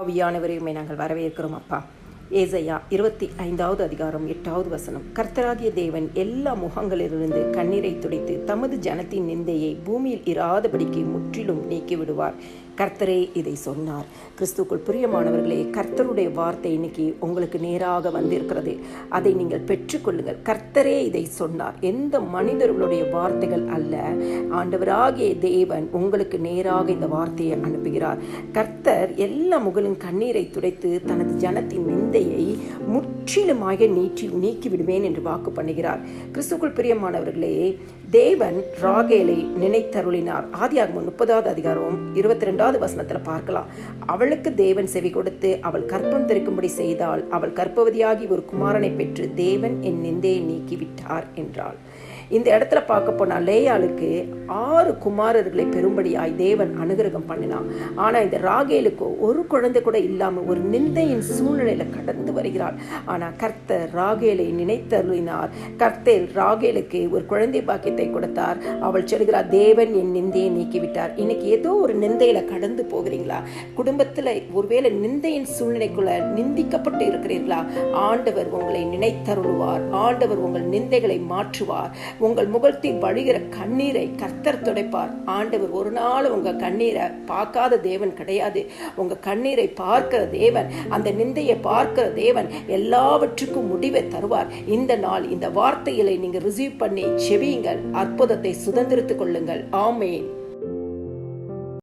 ஆவியானவரையுமே நாங்கள் வரவேற்கிறோம் அப்பா. ஏசையா இருபத்தி ஐந்தாவது அதிகாரம் எட்டாவது வசனம். கர்த்தராகிய தேவன் எல்லா முகங்களிலிருந்து கண்ணீரை துடைத்து தமது ஜனத்தின் நிந்தையை பூமியில் இராதபடிக்கு முற்றிலும் நீக்கி விடுவார் கர்த்தரே இதை சொன்னார். கிறிஸ்துக்குள் பிரியமானவர்களே கர்த்தருடைய வார்த்தை இன்னைக்கு உங்களுக்கு நேராக வந்திருக்கிறது. அதை நீங்கள் பெற்றுக்கொள்ளுங்கள். கர்த்தரே இதை சொன்னார். எந்த மனிதர்களுடைய வார்த்தைகள் அல்ல. ஆண்டவராகிய தேவன் உங்களுக்கு நேராக இந்த வார்த்தையை அனுப்புகிறார். கர்த்தர் எல்லா முகலின் கண்ணீரை துடைத்து தனது ஜனத்தின் நிந்தையை முற்றிலுமாக நீட்டி நீக்கிவிடுவேன் என்று வாக்கு பண்ணுகிறார். கிறிஸ்துக்குள் பிரியமானவர்களே தேவன் ராகேலை நினைத்தருளினார். ஆதியாகமம் முப்பதாவது அதிகாரம் இருபத்தி ரெண்டாவது வசனத்துல பார்க்கலாம். அவளுக்கு தேவன் செவி கொடுத்து அவள் கற்பம் திருக்கும்படி செய்தால் அவள் கற்பவதியாகி ஒரு குமாரனை பெற்று தேவன் என் நிந்தையை நீக்கிவிட்டார் என்றாள். இந்த இடத்துல பார்க்க போனால் லேயாளுக்கு ஆறு குமாரர்களை பெரும்படியாய் தேவன் அனுகிரகம் பண்ணினான். ஆனா இந்த ராகேலுக்கு ஒரு குழந்தை கூட இல்லாமல் ஒரு நிந்தையின் சூழ்நிலையில கடந்து வருகிறாள். ஆனா கர்த்தர் ராகேலை நினைத்தருளினார். கர்த்தர் ராகேலுக்கு ஒரு குழந்தை பாக்கியத்தை கொடுத்தார். அவள் சொல்கிறார் தேவன் என் நிந்தையை நீக்கிவிட்டார். இன்னைக்கு ஏதோ ஒரு நிந்தையில் கடந்து போகிறீங்களா? குடும்பத்தில் ஒருவேளை நிந்தையின் சூழ்நிலைக்குள்ள நிந்திக்கப்பட்டு இருக்கிறீர்களா? ஆண்டவர் உங்களை நினைத்தருள்வார். ஆண்டவர் உங்கள் நிந்தைகளை மாற்றுவார். உங்கள் முகத்தில் வழிகிற கண்ணீரை கர்த்தர் துடைப்பார். ஆண்டவர் ஒரு நாள் உங்கள் கண்ணீரை பார்க்காத தேவன் கிடையாது. உங்கள் கண்ணீரை பார்க்கிற தேவன் அந்த நிந்தையை பார்க்கிற தேவன் எல்லாவற்றுக்கும் முடிவை தருவார். இந்த நாள் இந்த வார்த்தைகளை நீங்கள் ரிசீவ் பண்ணி செவியுங்கள் அற்புதத்தை சுதந்திரித்துக் கொள்ளுங்கள். ஆமேன்.